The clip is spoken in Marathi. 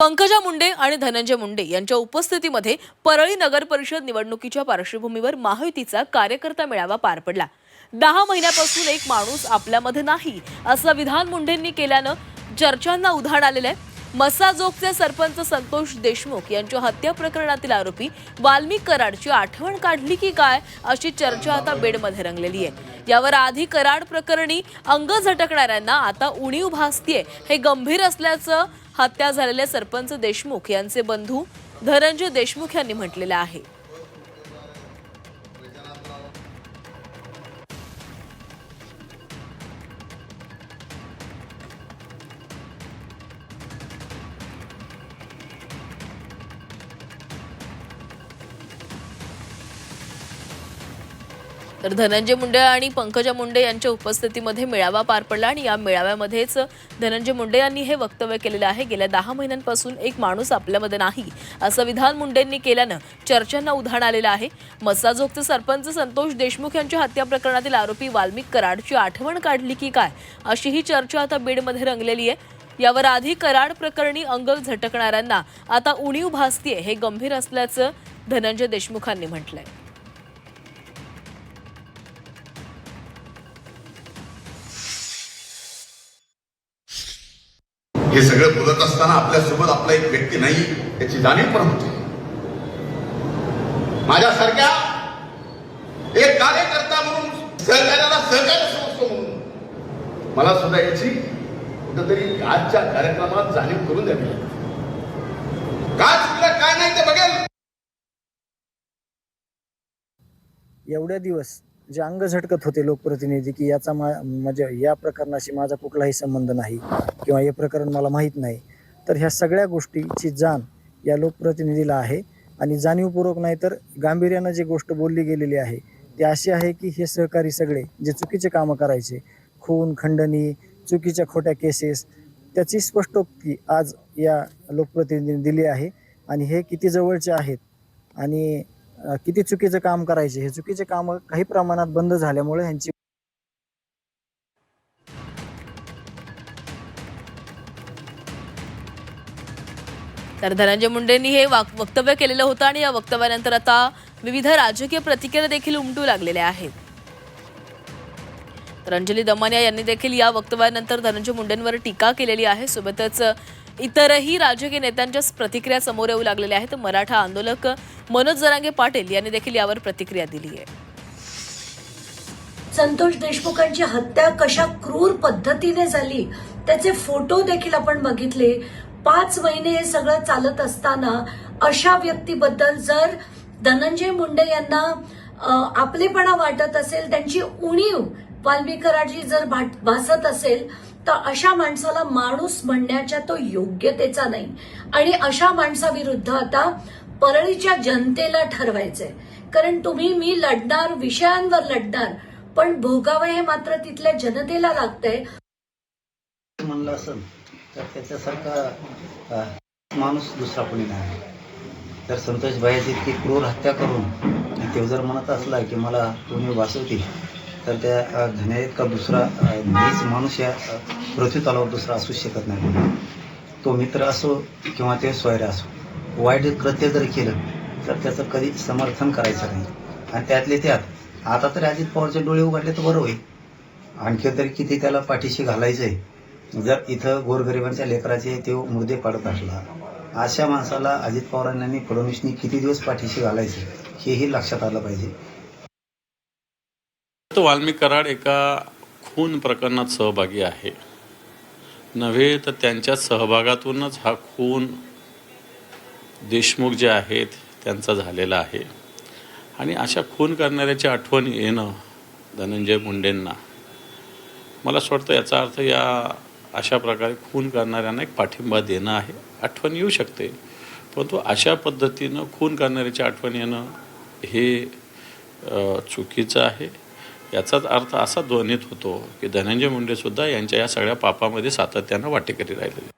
पंकजा मुंडे आणि धनंजय मुंडे यांच्या उपस्थितीमध्ये परळी नगर परिषद निवडणुकीच्या पार्श्वभूमीवर महायुतीचा कार्यकर्ता मेळावा पार पडला. दहा महिन्यापासून एक माणूस आपल्यामध्ये नाही असं विधान मुंडेंनी केल्यानं चर्चांना उधाण आलेलं आहे मसाजोगचे सरपंच संतोष देशमुख यांच्या हत्या प्रकरणातील आरोपी वाल्मिक कराडची आठवण काढली की काय अशी चर्चा आता बेडमध्ये रंगलेली आहे. यावर आधी कराड प्रकरणी अंग झटकणाऱ्यांना आता उणीव भासतीये. हे गंभीर असल्याचं हत्या झालेले सरपंच देशमुख यांचे बंधू धनंजय देशमुख यांनी म्हटलेलं आहे. तर धनंजय मुंडे आणि पंकजा मुंडे यांच्या उपस्थितीमध्ये मेळावा पार पडला आणि या मेळाव्यामध्येच धनंजय मुंडे यांनी हे वक्तव्य केलेलं आहे. गेल्या दहा महिन्यांपासून एक माणूस आपल्यामध्ये नाही असं विधान मुंडेंनी केल्यानं चर्चांना उधाण आलेलं आहे. मसाजोगचे सरपंच संतोष देशमुख यांच्या हत्या प्रकरणातील आरोपी वाल्मिक कराडची आठवण काढली की काय अशी ही चर्चा आता बीडमध्ये रंगलेली आहे. यावर आधी कराड प्रकरणी अंग झटकणाऱ्यांना आता उणीव भासतीये हे गंभीर असल्याचं धनंजय देशमुखांनी म्हटलंय. हे सगळं बोलत असताना आपल्यासोबत आपला एक व्यक्ती नाही याची जाणीव पण होते. माझ्यासारख्या एक कार्यकर्ता म्हणून सहकार्याला सहकार्य समजतो म्हणून. मला सुद्धा याची कुठंतरी आजच्या कार्यक्रमात जाणीव करून द्यावी काय चुकलं काय नाही ते बघेल. एवढे दिवस जे अंग झटकत होते लोकप्रतिनिधी की याचा मा म्हणजे या प्रकरणाशी माझा कुठलाही संबंध नाही किंवा हे प्रकरण मला माहीत नाही. तर ह्या सगळ्या गोष्टीची जाण या लोकप्रतिनिधीला आहे आणि जाणीवपूर्वक नाही तर गांभीर्यानं जी गोष्ट बोलली गेलेली आहे ती अशी आहे की हे सहकारी सगळे जे चुकीचे कामं करायचे खून खंडणी चुकीच्या खोट्या केसेस त्याची स्पष्टोक्ती आज या लोकप्रतिनिधींनी दिली आहे. आणि हे किती जवळचे आहेत आणि किती चुकीचं काम करायचे? हे चुकीचे काम काही प्रमाणात बंद झाल्यामुळे ह्यांची तर धनंजय मुंडेंनी हे वाक- वक्तव्य केलेलं होतं आणि या वक्तव्यानंतर आता विविध राजकीय प्रतिक्रिया देखील उमटू लागलेल्या आहेत. तर अंजली दमानिया यांनी देखील या वक्तव्यानंतर धनंजय मुंडेंवर टीका केलेली आहे. सोबतच इतरही राजकीय नेत्यांच्या प्रतिक्रिया समोर येऊ लागलेल्या आहेत. मराठा आंदोलक मनोज जरांगे पाटील यांनी देखील यावर प्रतिक्रिया दिली आहे. संतोष देशमुखांची हत्या कशा क्रूर पद्धतीने झाली त्याचे फोटो देखील आपण बघितले. पाच महिने हे सगळं चालत असताना अशा व्यक्तीबद्दल जर धनंजय मुंडे यांना आपलेपणा वाटत असेल त्यांची उणीव वाल्मिकराजी जर भाट- भासत असेल तर अशा माणसाला माणूस म्हणण्याच्या तो योग्यतेचा नाही. आणि अशा माणसाविरुद्ध आता परळीच्या जनतेला ठरवायचंय. कारण तुम्ही मी लढणार विषयांवर लढणार पण भोगावं हे मात्र तिथल्या जनतेला लागतंय. म्हणलं असेल तर त्याच्यासारखा माणूस दुसरा कोणी नाही. तर संतोष भाई इतकी क्रूर हत्या करून आणि जर म्हणत असला की मला कोणी वाचवतील तर त्या अ, इतका दुसरा अ, माणूस या पृथ्वी तलावर दुसरा असू शकत नाही. तो मित्र असो किंवा ते स्वैर असो वाईट कृत्य जरी केलं तर त्याचं कधी समर्थन करायचं नाही. आणि त्यातले त्यात आता तरी अजित पवारचे डोळे उघडले तर बरं होईल. आणखी तरी किती त्याला पाठीशी घालायचंय. जर इथं गोरगरिबांच्या लेकराचे ते मुर्दे पाडत असला अशा माणसाला अजित पवारांनी फडणवीसनी किती दिवस पाठीशी घालायचे हेही लक्षात आलं पाहिजे. तो वाल्मिक कराड एका खून प्रकरणात सहभागी आहे. नव्हे तर त्यांच्या सहभागातूनच हा खून देशमुख जे आहेत त्यांचा झालेला आहे. आणि अशा खून करणाऱ्याची आठवण येणं धनंजय मुंडेंना. मला असं वाटतं याचा अर्थ या अशा प्रकारे खून करणाऱ्यांना एक पाठिंबा देणं आहे आठवण येऊ शकते. परंतु अशा पद्धतीनं खून करणाऱ्याची आठवण येणं हे चुकीचं आहे. याचाच अर्थ असा ध्वनित होतो की धनंजय मुंडेसुद्धा यांच्या या सगळ्या पापामध्ये सातत्यानं वाटेकरी राहिलेले.